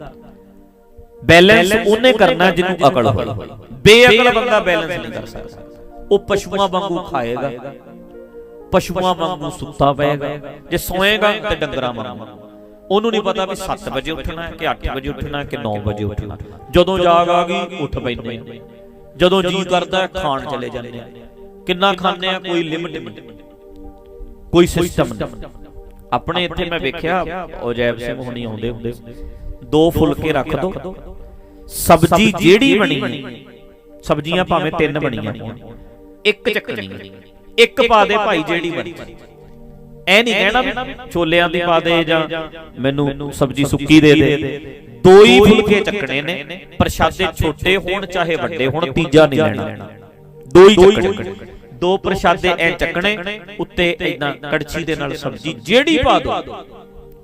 ਬੈਲੈਂਸ ਉਹਨੇ ਕਰਨਾ ਜਿਹਨੂੰ ਅਕਲ ਹੋਵੇ। ਬੇਅਕਲ ਬੰਦਾ ਬੈਲੈਂਸ ਨਹੀਂ ਕਰ ਸਕਦਾ। ਉਹ ਪਸ਼ੂਆਂ ਵਾਂਗੂ ਖਾਏਗਾ। ਪਸ਼ੂਆਂ ਵਾਂਗੂ ਸੁੱਤਾ ਪਏਗਾ, ਜੇ ਸੋਏਗਾ ਤੇ ਡੰਗਰਾਂ ਵਾਂਗੂ। ਉਹਨੂੰ ਨਹੀਂ ਪਤਾ ਵੀ 7 ਵਜੇ ਉੱਠਣਾ ਹੈ, ਕਿ 8 ਵਜੇ ਉੱਠਣਾ ਹੈ, ਕਿ 9 ਵਜੇ ਉੱਠਣਾ। ਜਦੋਂ ਜਾਗ ਆ ਗਈ, ਉੱਠ ਪੈਂਦੇ ਜਦੋਂ ਜੀ ਕਰਦਾ ਖਾਣ ਚਲੇ ਜਾਂਦੇ ਕਿੰਨਾ ਖਾਂਦੇ ਆ, ਕੋਈ ਲਿਮਟ ਨਹੀਂ। ਕੋਈ ਸਿਸਟਮ ਨਹੀਂ। ਆਪਣੇ ਇੱਥੇ ਮੈਂ ਵੇਖਿਆ ਔਜੈਬ ਸਿੰਘ ਹੁਣੀ ਆਉਂਦੇ ਹੁੰਦੇ ਦੋ ਫੁਲਕੇ ਰੱਖ ਦੋ। ਸਬਜੀ ਜਿਹੜੀ ਬਣੀ ਸਬਜੀਆਂ ਭਾਵੇਂ ਤਿੰਨ ਬਣੀਆਂ ਇੱਕ ਚੱਕਣੀ ਇੱਕ ਪਾ ਦੇ ਭਾਈ ਜਿਹੜੀ ਬਣੀ ਐ ਨਹੀਂ ਕਹਿਣਾ ਵੀ ਛੋਲਿਆਂ ਦੀ ਪਾ ਦੇ ਜਾਂ ਮੈਨੂੰ ਸਬਜੀ ਸੁੱਕੀ ਦੇ ਦੇ। ਦੋ ਹੀ ਫੁਲਕੇ ਚੱਕਣੇ ਨੇ ਪ੍ਰਸ਼ਾਦੇ ਛੋਟੇ ਹੋਣ ਚਾਹੇ ਵੱਡੇ ਹੋਣ ਤੀਜਾ ਨਹੀਂ ਲੈਣਾ। ਦੋ ਹੀ ਚੱਕਣੇ ਦੋ ਪ੍ਰਸ਼ਾਦੇ ਐ ਚੱਕਣੇ ਉੱਤੇ ਇਦਾਂ ਕੜਛੀ ਦੇ ਨਾਲ ਸਬਜੀ ਜਿਹੜੀ ਪਾ ਦੋ।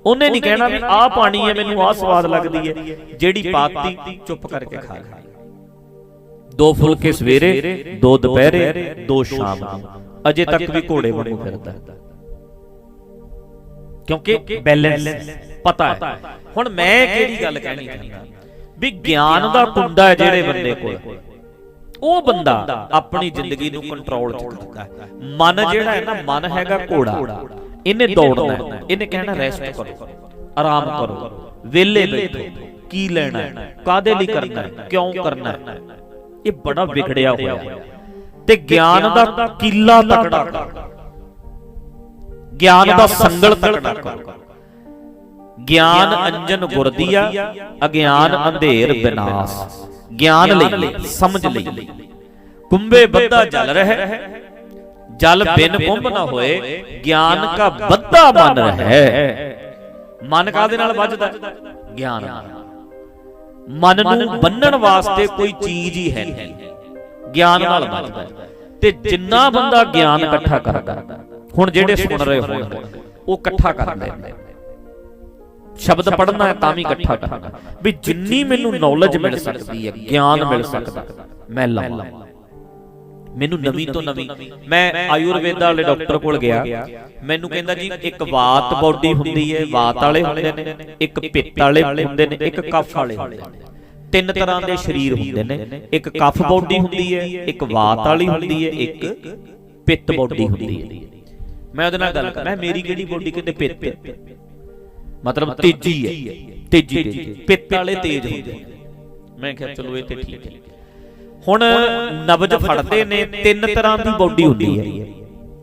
ਉਹਨੇ ਨਹੀਂ ਕਹਿਣਾ ਵੀ ਆਹ ਪਾਣੀ ਹੈ ਮੈਨੂੰ ਆਹ ਸਵਾਦ ਲੱਗਦੀ ਹੈ। ਜਿਹੜੀ ਪਾਤੀ ਚੁੱਪ ਕਰਕੇ ਖਾ ਲੈ। ਦੋ ਫੁਲਕੇ ਸਵੇਰੇ ਦੋ ਦੁਪਹਿਰੇ ਦੋ ਸ਼ਾਮ ਨੂੰ ਅਜੇ ਤੱਕ ਵੀ ਘੋੜੇ ਵਾਂਗੂ ਫਿਰਦਾ ਕਿਉਂਕਿ ਬੈਲੈਂਸ ਪਤਾ ਹੈ। ਹੁਣ ਮੈਂ ਕਿਹੜੀ ਗੱਲ ਕਹਿਣੀ ਚਾਹੁੰਦਾ? ਵੀ ਗਿਆਨ ਦਾ ਕੁੰਡਾ ਹੈ ਜਿਹੜੇ ਬੰਦੇ ਕੋਲ। ਉਹ ਬੰਦਾ ਆਪਣੀ ਜ਼ਿੰਦਗੀ ਨੂੰ ਕੰਟਰੋਲ ਚ ਰੱਖਦਾ ਹੈ। ਮਨ ਜਿਹੜਾ ਹੈ ਨਾ ਮਨ ਹੈਗਾ ਘੋੜਾ। ਇਹਨੇ ਦੌੜਨਾ ਹੈ। ਇਹਨੇ ਕਹਿਣਾ ਰੈਸਟ ਕਰੋ। ਆਰਾਮ ਕਰੋ। ਵਿਹਲੇ ਬੈਠੋ। ਕੀ ਲੈਣਾ ਕਾਦੇ ਲਈ ਕਰਨਾ ਹੈ? ਕਿਉਂ ਕਰਨਾ ਇਹ ਬੜਾ ਵਿਗੜਿਆ ਹੋਇਆ ਹੈ। ਤੇ ਗਿਆਨ ਦਾ ਕਿੱਲਾ ਤਕੜਾ ਕਰ। ਗਿਆਨ ਦਾ ਸੰਗਲ ਤਕੜਾ ਕਰ। ਗਿਆਨ ਅੰਜਨ ਗੁਰਦੀਆ ਅਗਿਆਨ ਅੰਧੇਰ ਵਿਨਾਸ਼ ਗਿਆਨ ਲਈ ਸਮਝ ਲਈ। ਕੁੰਭੇ ਬੱਧਾ ਜਲ ਰਹਿ। ਜਲ ਬਿਨ ਕੁੰਭ ਨਾ ਹੋਏ ਗਿਆਨ ਕਾ ਬੱਧਾ ਮਨ ਹੈ ਮਨ ਕਾਦੇ ਨਾਲ ਵੱਜਦਾ ਗਿਆਨ। ਮਨ ਨੂੰ ਬੰਨਣ ਵਾਸਤੇ ਕੋਈ ਚੀਜ਼ ਹੀ ਹੈ ਨਹੀਂ। ਗਿਆਨ ਨਾਲ ਵੱਜਦਾ ਤੇ ਜਿੰਨਾ ਬੰਦਾ ਗਿਆਨ ਇਕੱਠਾ ਕਰਦਾ ਹੁਣ ਜਿਹੜੇ ਸੁਣ ਰਹੇ ਹੋਣਗੇ ਉਹ ਇਕੱਠਾ ਕਰ ਲੈਂਦੇ ਸ਼ਬਦ ਪੜ੍ਹਨਾ ਹੈ ਤਾਂ ਵੀ ਇਕੱਠਾ ਕਰਨਾ ਵੀ ਜਿੰਨੀ ਮੈਨੂੰ ਨੌਲੇਜ ਮਿਲ ਸਕਦੀ ਹੈ ਗਿਆਨ ਮਿਲ ਸਕਦਾ ਮੈਂ ਲਵਾਂ। ਮੈਨੂੰ ਨਵੀਂ ਤੋਂ ਨਵੀਂ ਮੈਂ ਆਯੁਰਵੇਦਾ ਵਾਲੇ ਡਾਕਟਰ ਕੋਲ ਗਿਆ। ਮੈਨੂੰ ਕਹਿੰਦਾ ਜੀ ਇੱਕ ਵਾਤ ਬਾਡੀ ਹੁੰਦੀ ਹੈ ਵਾਤ ਵਾਲੇ ਹੁੰਦੇ ਨੇ ਇੱਕ ਪਿੱਤ ਵਾਲੇ ਹੁੰਦੇ ਨੇ ਇੱਕ ਕਫ ਵਾਲੇ ਹੁੰਦੇ ਨੇ। ਤਿੰਨ ਤਰ੍ਹਾਂ ਦੇ ਸਰੀਰ ਹੁੰਦੇ ਨੇ। ਇੱਕ ਕਫ ਬਾਡੀ ਹੁੰਦੀ ਹੈ, ਇੱਕ ਵਾਤ ਵਾਲੀ ਹੁੰਦੀ ਹੈ, ਇੱਕ ਪਿੱਤ ਬਾਡੀ ਹੁੰਦੀ ਹੈ। ਮੈਂ ਉਹਦੇ ਨਾਲ ਗੱਲ ਕਰ ਮੇਰੀ ਕਿਹੜੀ ਬਾਡੀ, ਕਿਤੇ ਪਿੱਤ ਮਤਲਬ ਤੇਜੀ ਹੈ, ਤੇਜੀ ਤੇਜੀ। ਪਿੱਤ ਵਾਲੇ ਤੇਜ ਹੁੰਦੇ ਮੈਂ ਕਿਹਾ, ਚਲੋ ਇਹ ਤੇ ਠੀਕ ਹੈ। ਹੁਣ ਨਬਜ ਫੜਦੇ ਨੇ, ਤਿੰਨ ਤਰ੍ਹਾਂ ਦੀ ਬੋਡੀ ਹੁੰਦੀ ਹੈ।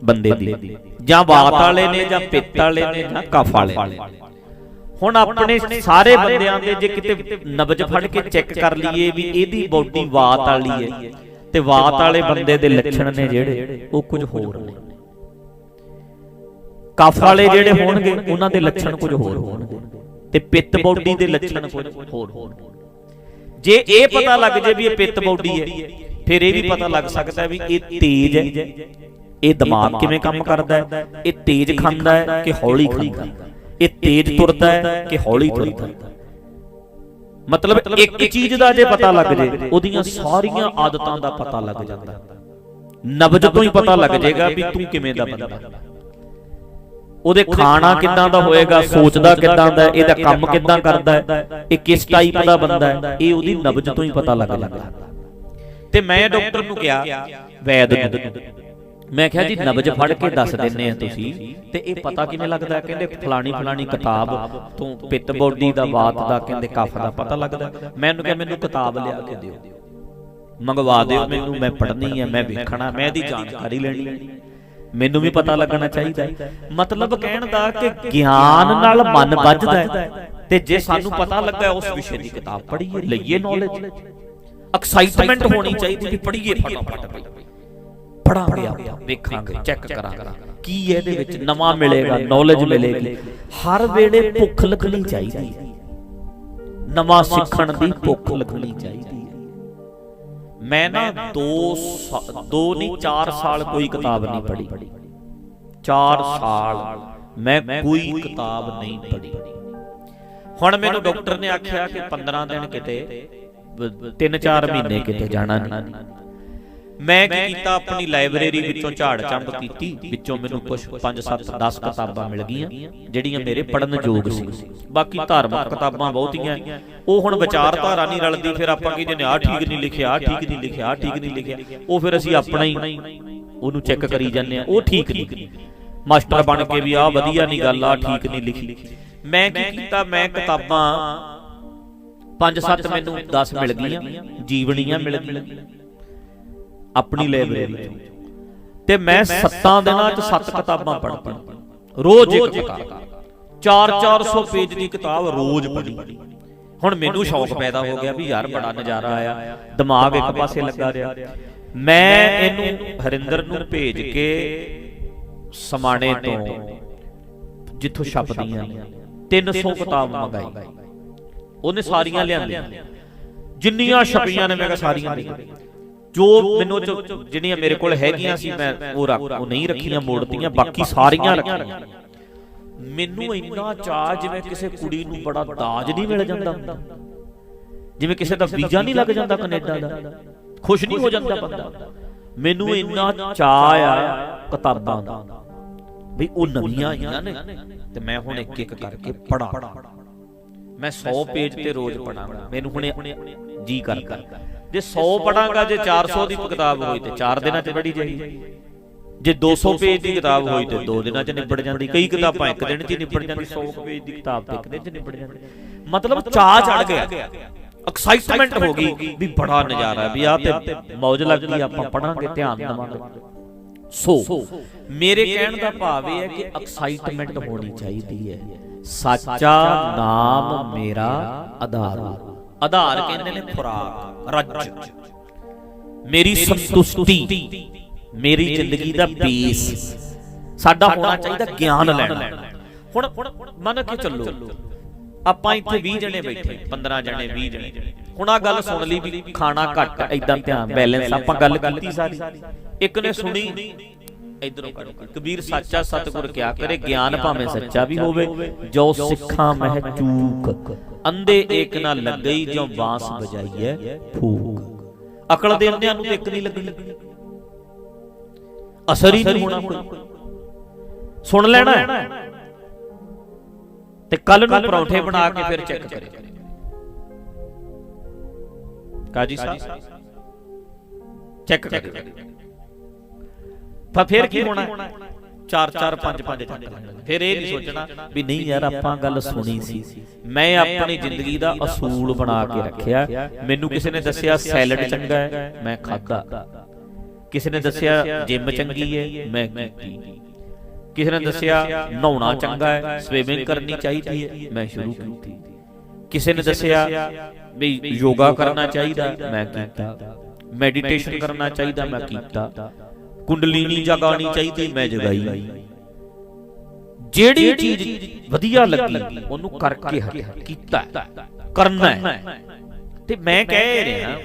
ਬੰਦੇ ਦੀ। ਜਾਂ ਬਾਤ ਵਾਲੇ ਨੇ, ਜਾਂ ਪਿੱਤ ਵਾਲੇ ਨੇ, ਜਾਂ ਕਫ ਵਾਲੇ ਨੇ। ਹੁਣ ਆਪਣੇ ਸਾਰੇ ਬੰਦਿਆਂ ਦੇ ਜੇ ਕਿਤੇ ਨਬਜ ਫੜ ਕੇ ਚੈੱਕ ਕਰ ਲਈਏ ਵੀ ਇਹਦੀ ਬਾਡੀ ਬਾਤ ਵਾਲੀ ਹੈ। ਤੇ ਬਾਤ ਵਾਲੇ ਬੰਦੇ ਦੇ ਲੱਛਣ ਨੇ ਜਿਹੜੇ ਉਹ ਕੁਝ ਹੋਰ ਨੇ। ਕਫ ਵਾਲੇ ਜਿਹੜੇ ਹੋਣਗੇ ਉਹਨਾਂ ਦੇ ਲੱਛਣ ਕੁਝ ਹੋਰ ਹੋਣਗੇ। ਤੇ ਪਿੱਤ ਬਾਡੀ ਦੇ ਲੱਛਣ ਕੁਝ ਹੋਰ ਹੋਣਗੇ। ਜੇ ਇਹ ਪਤਾ ਲੱਗ ਜੇ ਵੀ ਇਹ ਪਿੱਤ ਬਾਡੀ ਹੈ ਫਿਰ ਇਹ ਵੀ ਪਤਾ ਲੱਗ ਸਕਦਾ ਵੀ ਇਹ ਤੇਜ਼ ਹੈ ਇਹ ਦਿਮਾਗ ਕਿਵੇਂ ਕੰਮ ਕਰਦਾ ਹੈ ਇਹ ਤੇਜ਼ ਖਾਂਦਾ ਹੈ ਕਿ ਹੌਲੀ ਖਾਂਦਾ ਹੈ ਇਹ ਤੇਜ਼ ਤੁਰਦਾ ਹੈ ਕਿ ਹੌਲੀ ਤੁਰਦਾ ਹੈ। ਮਤਲਬ ਇੱਕ ਚੀਜ਼ ਦਾ ਜੇ ਪਤਾ ਲੱਗ ਜੇ ਉਹਦੀਆਂ ਸਾਰੀਆਂ ਆਦਤਾਂ ਦਾ ਪਤਾ ਲੱਗ ਜਾਂਦਾ। ਨਬਜ ਤੋਂ ਹੀ ਪਤਾ ਲੱਗ ਜਾਏਗਾ ਵੀ ਤੂੰ ਕਿਵੇਂ ਦਾ ਬੰਦਾ ਉਹਦੇ ਖਾਣਾ ਕਿੱਦਾਂ ਦਾ ਹੋਏਗਾ ਸੋਚਦਾ ਕਿੱਦਾਂ ਦਾ ਇਹਦਾ ਕੰਮ ਕਿੱਦਾਂ ਕਰਦਾ ਹੈ ਇਹ ਕਿਸ ਟਾਈਪ ਦਾ ਬੰਦਾ ਹੈ ਇਹ ਉਹਦੀ ਨਬਜ ਤੋਂ ਹੀ ਪਤਾ ਲੱਗ ਜਾਂਦਾ। ਤੇ ਮੈਂ ਡਾਕਟਰ ਨੂੰ ਕਿਹਾ ਵੈਦ ਨੂੰ। ਮੈਂ ਕਿਹਾ ਜੀ ਨਬਜ ਫੜ ਕੇ ਦੱਸ ਦਿੰਨੇ ਆ ਤੁਸੀਂ। ਤੇ ਇਹ ਪਤਾ ਕਿਵੇਂ ਲੱਗਦਾ? ਕਹਿੰਦੇ ਫਲਾਣੀ ਫਲਾਣੀ ਕਿਤਾਬ ਤੋਂ ਪਿੱਤ ਬੋਡੀ ਦਾ ਬਾਤ ਦਾ ਕਹਿੰਦੇ ਕਫ ਦਾ ਪਤਾ ਲੱਗਦਾ। ਮੈਂ ਉਹਨੂੰ ਕਿਹਾ ਮੈਨੂੰ ਕਿਤਾਬ ਲਿਆ ਕੇ ਦਿਓ। ਮੰਗਵਾ ਦਿਓ ਮੈਨੂੰ ਮੈਂ ਪੜ੍ਹਨੀ ਹੈ ਮੈਂ ਵੇਖਣਾ ਮੈਂ ਇਹਦੀ ਜਾਣਕਾਰੀ ਲੈਣੀ। ਹੈ ਮੈਨੂੰ ਵੀ ਪਤਾ ਲੱਗਣਾ ਚਾਹੀਦਾ ਹੈ। ਮਤਲਬ ਕਹਿਣ ਦਾ ਕਿ ਗਿਆਨ ਨਾਲ ਮਨ ਵੱਜਦਾ ਹੈ। ਤੇ ਜੇ ਸਾਨੂੰ ਪਤਾ ਲੱਗਾ ਉਸ ਵਿਸ਼ੇ ਦੀ ਕਿਤਾਬ ਪੜ੍ਹੀਏ ਲਈਏ ਨੌਲੇਜ। ਐਕਸਾਈਟਮੈਂਟ ਹੋਣੀ ਚਾਹੀਦੀ ਕਿ ਪੜ੍ਹੀਏ ਫਟਾਫਟ ਪੜਾਂਗੇ ਆਪਾਂ ਵੇਖਾਂਗੇ ਚੈੱਕ ਕਰਾਂਗੇ। ਕੀ ਇਹਦੇ ਵਿੱਚ ਨਵਾਂ ਮਿਲੇਗਾ ਨੌਲੇਜ ਮਿਲੇਗੀ। ਹਰ ਵੇਲੇ ਭੁੱਖ ਲੱਗਣੀ ਚਾਹੀਦੀ ਹੈ। ਨਵਾਂ ਸਿੱਖਣ ਦੀ ਭੁੱਖ ਲੱਗਣੀ ਚਾਹੀਦੀ ਹੈ। ਮੈਂ ਨਾ 2 2 ਨਹੀਂ 4 ਸਾਲ ਕੋਈ ਕਿਤਾਬ ਨਹੀਂ ਪੜ੍ਹੀ। 4 ਸਾਲ ਮੈਂ ਕੋਈ ਕਿਤਾਬ ਨਹੀਂ ਪੜ੍ਹੀ। ਹੁਣ ਮੈਨੂੰ ਡਾਕਟਰ ਨੇ ਆਖਿਆ ਕਿ 15 ਦਿਨ ਕਿਤੇ 3-4 ਮਹੀਨੇ ਕਿਤੇ ਜਾਣਾ ਨਹੀਂ। ਮੈਂ ਕੀ ਕੀਤਾ? ਆਪਣੀ ਲਾਇਬ੍ਰੇਰੀ ਵਿੱਚੋਂ ਝਾੜ ਚੰਬ ਕੀਤੀ। ਵਿੱਚੋਂ ਮੈਨੂੰ ਕੁਝ 5-7 10 ਕਿਤਾਬਾਂ ਮਿਲ ਗਈਆਂ ਜਿਹੜੀਆਂ ਮੇਰੇ ਪੜਨ ਯੋਗ ਸੀ। ਬਾਕੀ ਧਾਰਮਿਕ ਕਿਤਾਬਾਂ ਬਹੁਤੀਆਂ। ਉਹ ਹੁਣ ਵਿਚਾਰਧਾਰਾ ਨਹੀਂ ਰਲਦੀ ਫਿਰ ਆਪਾਂ ਕਹਿੰਦੇ ਨੇ ਆਹ ਠੀਕ ਨਹੀਂ ਲਿਖਿਆ ਆਹ ਠੀਕ ਨਹੀਂ ਲਿਖਿਆ ਆਹ ਠੀਕ ਨਹੀਂ ਲਿਖਿਆ। ਉਹ ਫਿਰ ਅਸੀਂ ਆਪਣਾ ਹੀ ਉਹਨੂੰ ਚੈੱਕ ਕਰੀ ਜਾਂਦੇ ਆ। ਉਹ ਠੀਕ ਨਹੀਂ। ਮਾਸਟਰ ਬਣ ਕੇ ਵੀ ਆਹ ਵਧੀਆ ਨਹੀਂ ਗੱਲ ਆ ਠੀਕ ਨਹੀਂ ਲਿਖੀ। ਮੈਂ ਕੀ ਕੀਤਾ ਮੈਂ ਕਿਤਾਬਾਂ 5-7 ਮੈਨੂੰ 10 ਮਿਲ ਗਈਆਂ ਜੀਵਨੀਆਂ ਮਿਲ ਗਈਆਂ ਆਪਣੀ ਲਾਇਬ੍ਰੇਰੀ ਚੋਂ ਤੇ ਮੈਂ 7 ਦਿਨਾਂ 'ਚ 7 ਕਿਤਾਬਾਂ ਪੜ੍ਹਦਾ ਰੋਜ਼ ਇੱਕ ਕਿਤਾਬ 4-400 ਪੇਜ ਦੀ ਕਿਤਾਬ ਰੋਜ਼ ਪੜ੍ਹੀ। ਹੁਣ ਮੈਨੂੰ ਸ਼ੌਕ ਪੈਦਾ ਹੋ ਗਿਆ ਵੀ ਯਾਰ ਬੜਾ ਨਜ਼ਾਰਾ ਆਇਆ। ਦਿਮਾਗ ਇੱਕ ਪਾਸੇ ਲੱਗਾ ਰਿਹਾ। ਮੈਂ ਇਹਨੂੰ ਹਰਿੰਦਰ ਨੂੰ ਭੇਜ ਕੇ ਸਮਾਣੇ ਤੋਂ ਜਿੱਥੋਂ ਛਪਦੀਆਂ 300 ਕਿਤਾਬ ਮੰਗਾਈ ਉਹਨੇ ਸਾਰੀਆਂ ਲਿਆਂਦੀਆਂ। ਜਿੰਨੀਆਂ ਛਪੀਆਂ ਨੇ ਮੈਂ ਕਿਹਾ ਸਾਰੀਆਂ ਲਿਆ ਜੋ ਮੈਨੂੰ ਜਿਹੜੀਆਂ ਮੇਰੇ ਕੋਲ ਹੈਗੀਆਂ ਸੀ, ਮੈਂ ਉਹ ਉਹ ਨਹੀਂ ਰੱਖੀਆਂ, ਮੋੜਤੀਆਂ, ਬਾਕੀ ਸਾਰੀਆਂ ਰੱਖੀਆਂ। ਮੈਨੂੰ ਇੰਨਾ ਚਾਹ ਜਿਵੇਂ ਕਿਸੇ ਕੁੜੀ ਨੂੰ ਬੜਾ ਦਾਜ ਨਹੀਂ ਮਿਲ ਜਾਂਦਾ ਹੁੰਦਾ। ਜਿਵੇਂ ਕਿਸੇ ਦਾ ਵੀਜ਼ਾ ਨਹੀਂ ਲੱਗ ਜਾਂਦਾ ਕੈਨੇਡਾ ਦਾ। ਖੁਸ਼ ਨਹੀਂ ਹੋ ਜਾਂਦਾ ਬੰਦਾ। ਮੈਨੂੰ ਇੰਨਾ ਚਾਹ ਆ ਕਿਤਾਬਾਂ ਦਾ ਵੀ ਉਹ ਨਵੀਆਂ ਆਈਆਂ ਨੇ ਤੇ ਮੈਂ ਹੁਣ ਇੱਕ ਇੱਕ ਕਰਕੇ ਪੜਾਂ ਮੈਂ 100 ਪੇਜ ਤੇ ਰੋਜ਼ ਪੜਾਂਗਾ ਮੈਨੂੰ ਹੁਣੇ ਜੀ ਕਰਦਾ ਜੇ 100 ਪੜਾਂਗਾ ਜੇ 400 ਦੀ ਕਿਤਾਬ ਹੋਈ ਤੇ 4 ਦਿਨਾਂ 'ਚ ਪੜੀ ਜਾਏਗੀ। ਜੇ 200 ਪੇਜ ਦੀ ਕਿਤਾਬ ਹੋਈ ਤੇ 2 ਦਿਨਾਂ 'ਚ ਨਿਬੜ ਜਾਂਦੀ ਕਈ ਕਿਤਾਬਾਂ ਇੱਕ ਦਿਨ 'ਚ ਹੀ ਨਿਬੜ ਜਾਂਦੀ 100 ਪੇਜ ਦੀ ਕਿਤਾਬ ਤੇ ਇੱਕ ਦਿਨ 'ਚ ਨਿਬੜ ਜਾਂਦੀ। ਮਤਲਬ ਚਾਹ ਚੜ ਗਿਆ। ਐਕਸਾਈਟਮੈਂਟ ਹੋ ਗਈ ਵੀ ਬੜਾ ਨਜ਼ਾਰਾ ਵੀ ਆ ਤੇ ਮੌਜ ਲੱਗ ਗਈ ਆਪਾਂ ਪੜਾਂਗੇ ਧਿਆਨ ਦੇਵਾਂਗੇ। ਸੋ ਮੇਰੇ ਕਹਿਣ ਦਾ ਭਾਵ ਇਹ ਹੈ ਕਿ ਐਕਸਾਈਟਮੈਂਟ ਹੋਣੀ ਚਾਹੀਦੀ ਹੈ। ਸੱਚਾ ਨਾਮ ਮੇਰਾ ਆਧਾਰ। ਆਧਾਰ ਕਹਿੰਦੇ ਨੇ ਖੁਰਾਕ ਰੱਜ। ਮੇਰੀ ਸੰਤੁਸ਼ਟੀ ਮੇਰੀ ਜ਼ਿੰਦਗੀ ਦਾ ਬੇਸ। ਸਾਡਾ ਹੋਣਾ ਚਾਹੀਦਾ ਗਿਆਨ ਲੈਣਾ। ਹੁਣ ਮੰਨ ਕੇ ਚੱਲੋ ਆਪਾਂ ਇੱਥੇ 20 ਜਣੇ ਬੈਠੇ 15 ਜਣੇ 20 ਜਣੇ ਹੁਣ ਆ ਗੱਲ ਸੁਣ ਲਈ ਵੀ ਖਾਣਾ ਘੱਟ ਐਦਾਂ ਧਿਆਨ ਬੈਲੈਂਸ ਆਪਾਂ ਗੱਲ ਕੀਤੀ ਸਾਰੀ। ਇੱਕ ਨੇ ਸੁਣੀ। ਇਧਰੋਂ ਕੱਢ ਕੇ। ਕਬੀਰ ਸੱਚਾ ਸਤਿਗੁਰ ਕਿਆ ਕਰੇ ਗਿਆਨ ਭਾਵੇਂ ਸੱਚਾ ਵੀ ਹੋਵੇ ਜੋ ਸਿੱਖਾਂ ਮਹਿ ਚੂਕ। ਅੰਦੇ ਏਕ ਨਾ ਲੱਗਈ ਜੋ ਬਾਂਸ ਵਜਾਈਐ ਫੂਕ। ਅਕਲ ਦੇ ਅੰਧਿਆਂ ਨੂੰ ਇੱਕ ਨਹੀਂ ਲੱਗਣੀ। ਅਸਰ ਹੀ ਨਹੀਂ ਹੋਣਾ ਕੋਈ। ਸੁਣ ਲੈਣਾ। ਤੇ ਕੱਲ ਨੂੰ ਪਰੌਂਠੇ ਬਣਾ ਕੇ ਫਿਰ ਚੈੱਕ ਕਰੇ। ਕਾਜੀ ਸਾਹਿਬ ਚੈੱਕ ਕਰੇ। ਪਰ ਫਿਰ ਕੀ ਹੋਣਾ? 4 4 5 5 ਫਿਰ ਇਹ ਨਹੀਂ ਸੋਚਣਾ ਵੀ ਨਹੀਂ ਯਾਰ ਆਪਾਂ ਗੱਲ ਸੁਣੀ ਸੀ। ਮੈਂ ਆਪਣੀ ਜ਼ਿੰਦਗੀ ਦਾ ਅਸੂਲ ਬਣਾ ਕੇ ਰੱਖਿਆ। ਮੈਨੂੰ ਕਿਸੇ ਨੇ ਦੱਸਿਆ ਸੈਲਡ ਚੰਗਾ ਹੈ ਮੈਂ ਖਾਦਾ ਕਿਸੇ ਨੇ ਦੱਸਿਆ ਜਿਮ ਚੰਗੀ ਹੈ ਮੈਂ ਕੀਤੀ ਕਿਸੇ ਨੇ ਦੱਸਿਆ ਨਹਾਉਣਾ ਚੰਗਾ ਹੈ ਸਵਿਮਿੰਗ ਕਰਨੀ ਚਾਹੀਦੀ ਹੈ ਮੈਂ ਸ਼ੁਰੂ ਕੀਤੀ। ਕਿਸੇ ਨੇ ਦੱਸਿਆ ਵੀ ਯੋਗਾ ਕਰਨਾ ਚਾਹੀਦਾ ਮੈਂ ਕੀਤਾ। ਮੈਡੀਟੇਸ਼ਨ ਕਰਨਾ ਚਾਹੀਦਾ ਮੈਂ ਕੀਤਾ ਕੁੰਡਲੀਨੀ ਜਗਾਉਣੀ ਚਾਹੀਦੀ ਮੈਂ ਜਗਾਈ। ਜਿਹੜੀ ਚੀਜ਼ ਵਧੀਆ ਲੱਗੀ ਉਹਨੂੰ ਕਰਕੇ ਕੀਤਾ ਕਰਨਾ ਹੈ। ਤੇ ਮੈਂ ਕਹਿ ਰਿਹਾ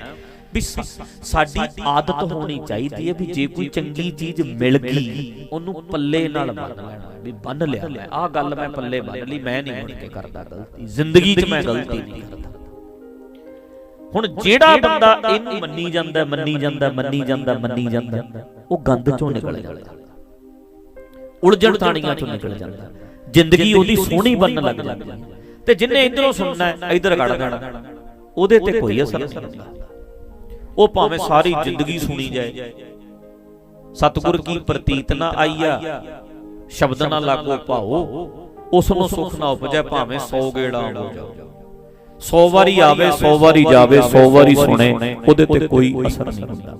ਵੀ ਸਾਡੀ ਆਦਤ ਹੋਣੀ ਚਾਹੀਦੀ ਹੈ ਵੀ ਜੇ ਕੋਈ ਚੰਗੀ ਚੀਜ਼ ਮਿਲ ਗਈ ਉਹਨੂੰ ਪੱਲੇ ਨਾਲ ਬੰਨ ਲੈਣਾ ਵੀ ਬੰਨ ਲਿਆ ਮੈਂ। ਆਹ ਗੱਲ ਮੈਂ ਪੱਲੇ ਬੰਨ ਲਈ ਮੈਂ ਨਹੀਂ ਮੁੜ ਕੇ ਕਰਦਾ ਗਲਤੀ। ਜ਼ਿੰਦਗੀ 'ਚ ਮੈਂ ਗਲਤੀ ਨਹੀਂ ਕਰਦਾ। ਹੁਣ ਜਿਹੜਾ ਬੰਦਾ ਇਹਨੂੰ ਮੰਨੀ ਜਾਂਦਾ ਮੰਨੀ ਜਾਂਦਾ ਮੰਨੀ ਜਾਂਦਾ ਮੰਨੀ ਜਾਂਦਾ। ਉਹ ਗੰਦ ਚੋਂ ਨਿਕਲ ਜਾਂਦਾ। ਉਲਝਣ ਥਾਣੀਆਂ ਚੋਂ ਨਿਕਲ ਜਾਂਦਾ। ਜ਼ਿੰਦਗੀ ਉਹਦੀ ਸੋਹਣੀ ਬਣਨ ਲੱਗ ਜਾਂਦੀ। ਤੇ ਜਿੰਨੇ ਇਧਰੋਂ ਸੁਣਨਾ ਹੈ ਇਧਰ ਕੱਢ ਦੇਣਾ ਉਹਦੇ ਤੇ ਕੋਈ ਅਸਰ ਨਹੀਂ ਹੁੰਦਾ। ਉਹ ਭਾਵੇਂ ਸਾਰੀ ਜ਼ਿੰਦਗੀ ਸੁਣੀ ਜਾਏ। ਸਤਿਗੁਰ ਕੀ ਪ੍ਰਤੀਤ ਨਾ ਆਈਆ ਸ਼ਬਦ ਨਾ ਲਾਗੋ ਪਾਓ ਉਸ ਨੂੰ ਸੁਖ ਨਾ ਉਪਜੈ ਭਾਵੇਂ 100 ਗੇੜਾ ਹੋ ਜਾਓ। 100 ਵਾਰੀ ਆਵੇ 100 ਵਾਰੀ ਜਾਵੇ 100 ਵਾਰੀ ਸੁਣੇ। ਉਹਦੇ ਤੇ ਕੋਈ ਅਸਰ ਨਹੀਂ ਹੁੰਦਾ।